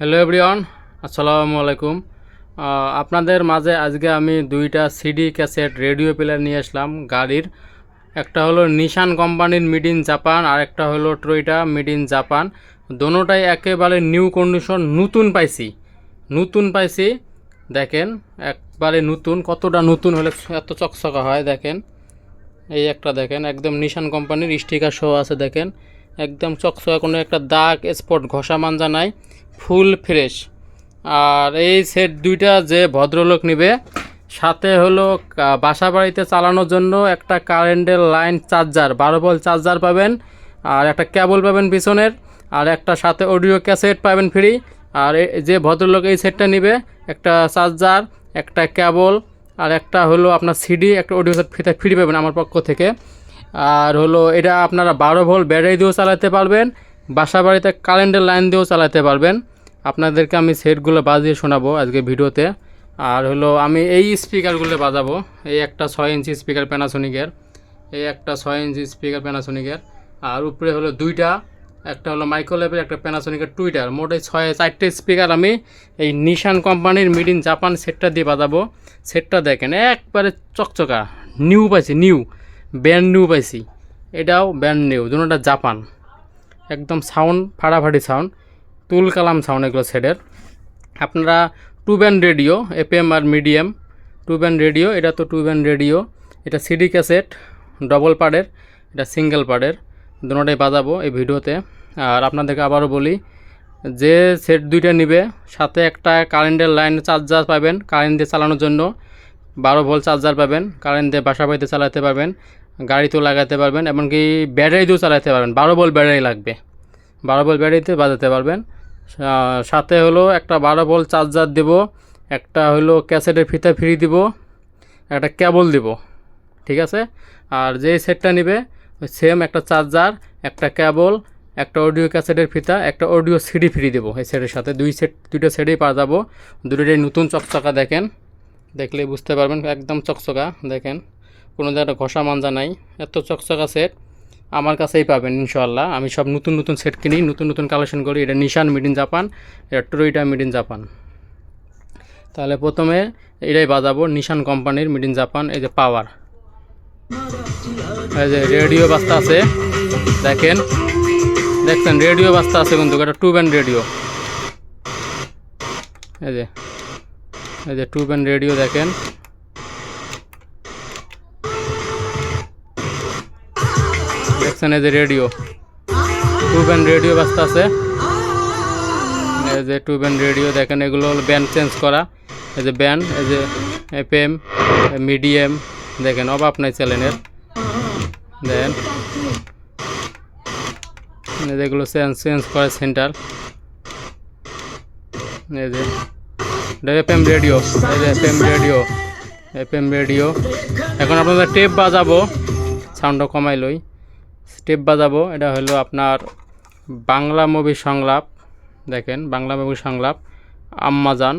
Hello everyone আসসালামু আলাইকুম আপনাদের মাঝে আজকে আমি দুইটা সিডি ক্যাসেট রেডিও প্লেয়ার নিয়ে আসলাম, গাড়ির। একটা হলো নিশান কোম্পানির মিড ইন জাপান আর একটা হলো ট্রোইটা মিড ইন জাপান দোনোটাই একেবারে নিউ কন্ডিশন নতুন পাইছি। নতুন পাইছি, দেখেন, একবারে নতুন, কতটা নতুন হলে এত চকচকা হয়, দেখেন। এই একটা দেখেন, একদম নিশান কোম্পানির স্টিকার শো আছে, দেখেন। একদম চকচকা কোনো একটা দাগ স্পট ঘষা মাঞ্জা নাই ফুল ফ্রেশ আর এই সেট দুইটা যে ভদ্রলোক নেবে, সাথে হলো বাসা বাড়িতে চালানোর জন্য একটা কারেন্টের লাইন চার্জার বারো বল চার্জার পাবেন, আর একটা কেবল পাবেন পিছনের, আর একটা সাথে অডিও ক্যাসেট পাবেন ফ্রি আর যে ভদ্রলোক এই সেটটা নেবে, একটা চার্জার একটা কেবল আর একটা হলো আপনার সিডি একটা অডিও সেট ফ্রি পাবেন আমার পক্ষ থেকে। আর হলো এটা আপনারা বারো ভোল্ট ব্যাটারি দিয়েও চালাতে পারবেন বাসা বাড়িতে কারেন্টের লাইন দিয়েও চালাতে পারবেন। আপনাদেরকে আমি সেটগুলো বাজিয়ে শোনাবো আজকে ভিডিওতে। আর হলো আমি এই স্পিকারগুলো বাজাবো, এই একটা ছয় ইঞ্চি স্পিকার প্যানাসোনিকের এই একটা ছয় ইঞ্চি স্পিকার প্যানাসোনিকের আর উপরে হলো দুইটা, একটা হলো মাইক্রোলেভের একটা প্যানাসোনিকের টুইটার মোট এই ছয়, চারটে স্পিকার আমি এই নিশান কোম্পানির মিড ইন জাপান সেটটা দিয়ে বাজাবো। সেটটা দেখেন, একবারে চকচকা নিউ পাইছি নিউ ব্যান্ড নিউ পাইছি। এটাও ব্যান্ড নিউ, দুটোটা জাপান। একদম সাউন্ড, ফাটাফাটি সাউন্ড, তুল কালাম সাউন্ড এগুলো সেটের। আপনারা টু ব্যান্ড রেডিও, এফএম আর মিডিয়াম, টু ব্যান্ড রেডিও, এটা তো টু ব্যান্ড রেডিও। এটা সিডি ক্যাসেট, ডবল পার্টের, এটা সিঙ্গেল পার্টের, দুটোটাই বাজাবো এই ভিডিওতে। আর আপনাদেরকে আবারও বলি, যে সেট দুইটা নিবে, সাথে একটা কারেন্টের লাইন চার্জার পাবেন, কারেন্ট দিয়ে চালানোর জন্য। বারো ভোল্ট চার্জার পাবেন, কারেন্ট দিয়ে বাসা বাড়িতে চালাতে পারবেন। গাড়িতেও লাগাতে পারবেন, এমনকি ব্যাটারিতেও চালাতে পারবেন। বারো বল ব্যাটারি লাগবে। বারো বল ব্যাটারিতে বাজাতে পারবেন। সাথে হলো একটা বারো বল চার্জার দেব, একটা হলো ক্যাসেটের ফিতা ফ্রি দিব, একটা কেবল দিব, ঠিক আছে? আর যেই সেটটা নেবে সেম একটা চার্জার, একটা কেবল, একটা অডিও ক্যাসেটের ফিতা, একটা অডিও সিডি ফ্রি দেবো এই সেটের সাথে। দুই সেট, দুইটা সেটেই পাওয়া যাব। দুটোটাই নতুন চকচকা দেখেন, দেখলেই বুঝতে পারবেন, একদম চকচকা, দেখেন। কোনো জায়গায় ঘষা মাঞ্জা নাই, এত চকচকা সেট আমার কাছেই পাবেন ইনশাল্লাহ আমি সব নতুন নতুন সেট কিনি, নতুন নতুন কালেকশন করি। এটা নিশান মিড ইন জাপান এটা ট্রোইটা মিড ইন জাপান তাহলে প্রথমে এটাই বাজাবো নিশান কোম্পানির মিড ইন জাপান এই যে পাওয়ার এই যে রেডিও বাস্তা আছে, দেখেন। দেখছেন রেডিও বাস্তা আছে কিন্তু, এটা টু ব্যান্ড রেডিও এই যে এই যে টু ব্যান্ড রেডিও দেখেন। দেখছেন এই যে রেডিও। টু ব্যান্ড রেডিও বাস্তা আছে। এই যে টু ব্যান্ড রেডিও, দেখেন এগুলো হলো ব্যান্ড চেঞ্জ করা। এই যে ব্যান্ড এই যে এফ এম মিডিয়াম দেখেন অভাব নাই চ্যানেলের। দেন যেগুলো চেঞ্জ চেঞ্জ করে সেন্টার এই যে এফ এম রেডিও, এই যে F M radio F M radio. এখন আপনাদের টেপ বাজাবো সাউন্ডটা কমাই লই টেপ বাজাবো, এটা হলো আপনার বাংলা মুভি সংলাপ। দেখেন, বাংলা মুভি সংলাপ আম্মাজান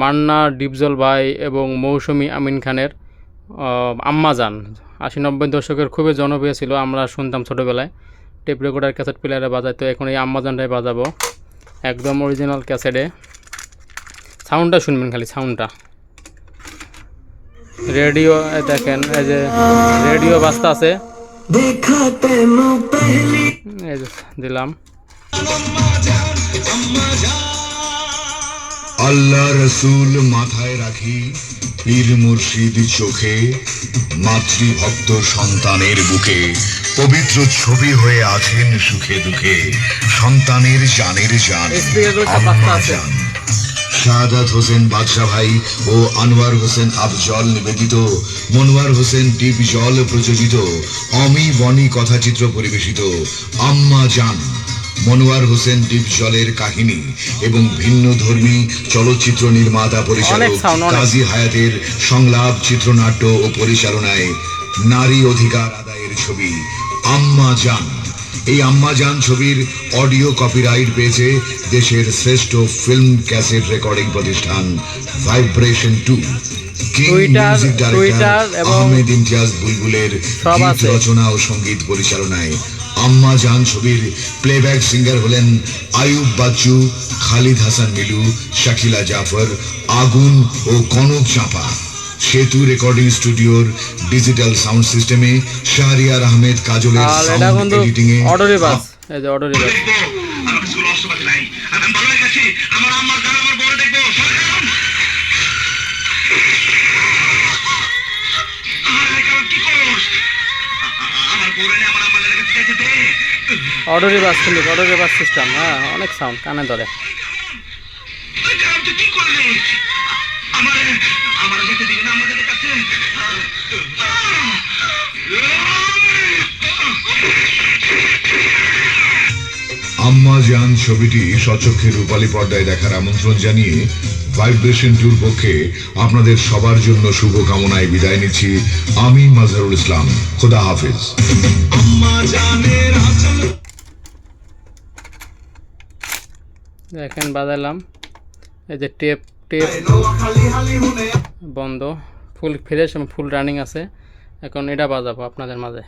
মান্না, ডিপজল ভাই এবং মৌসুমী আমিন খানের আম্মাজান আশি নব্বই দশকের খুবই জনপ্রিয় ছিল, আমরা শুনতাম ছোটোবেলায়। টেপ রেকর্ডার, ক্যাসেট প্লেয়ারে বাজায়, তো এখন এই আম্মাজানটাই বাজাবো। একদম অরিজিনাল ক্যাসেটে। সাউন্ডটা শুনবেন খালি, সাউন্ডটা। রেডিও দেখেন, এই যে রেডিও বাস্তা আছে। দিলাম। আল্লাহ রসুল মাথায় রাখি পীর মুর্শিদ চোখে মাতৃভক্ত সন্তানের বুকে। পবিত্র ছবি হয়ে আছেন সুখে দুঃখে সন্তানের জানের জান আম্মা জান। শাহাদাত হোসেন বাদশা ভাই ও আনোয়ার হোসেন আফজল নিবেদিত মনোয়ার হোসেন ডিপ জল প্রযোজিত অমি বনি কথাচিত্র পরিবেশিত আম্মা জান মনোয়ার হোসেন ডিপ জলের কাহিনী এবং ভিন্ন ধর্মী চলচ্চিত্র নির্মাতা পরিচালক। কাজী হায়াতের সংলাপ চিত্রনাট্য ও পরিচালনায় নারী অধিকার আদায়ের ছবি আম্মা জান এই আম্মাজান ছবির অডিও কপিরাইট পেয়েছে দেশের শ্রেষ্ঠ ফিল্ম ক্যাসেট রেকর্ডিং প্রতিষ্ঠান ভাইব্রেশন টু। আহমেদ ইমতিয়াজ বুলবুলের গীত রচনা ও সংগীত পরিচালনায়। আম্মা জান ছবির প্লেব্যাক সিঙ্গার হলেন আয়ুব বাচ্চু খালিদ হাসান মিলু শাকিলা জাফর আগুন ও কনক চাঁপা। সেতু রেকর্ডিং স্টুডিওর ডিজিটাল সাউন্ড সিস্টেমে শাহরিয়ার আহমেদ কাজলের সাউন্ড এডিটিং এ অর্ডারি বাস এই যে অর্ডারি বাস আমার কাছে কোনো অস্ত্রপাতি নাই আমি ভালো গেছি আমার আম্মার গান আমার বড় দেখব সরকার আরে কারণ কি করোস আ- আ- আমার বউরে নিয়ে আমার আম্মার কাছে যেতে দে অর্ডারি বাস কিন্তু অর্ডারি বাস সিস্টেম হ্যাঁ অনেক সাউন্ড কানে ধরে। আমার আমার যেতে না আমাদের কাছে। আম্মা জান ছবিটি সচক্ষে রূপালী পর্দায় দেখার আমন্ত্রণ জানিয়ে ভাইব্রেশন টুর পক্ষে আপনাদের সবার জন্য শুভকামনায় বিদায় নিচ্ছি আমি মাজহারুল ইসলাম। খোদা হাফিজ। দেখেন বাজালাম। এই যে টেপ টেপ বন্ধ ফুল ফ্রেশ ফুল রানিং আছে। এখন এটা বাজাবো আপনাদের মাঝে।